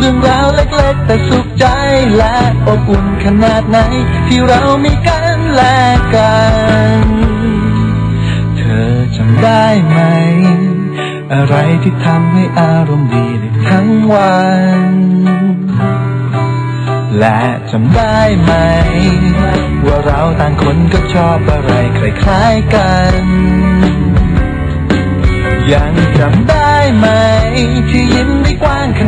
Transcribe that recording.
เรื่องราวเล็กๆ แต่สุขใจและอบอุ่นขนาดไหน ที่เรามีกันและกัน เธอจำได้ไหม อะไรที่ทำให้อารมณ์ดีได้ทั้งวัน และจำได้ไหม ว่าเราต่างคนก็ชอบอะไรคล้ายๆกัน ยังจำได้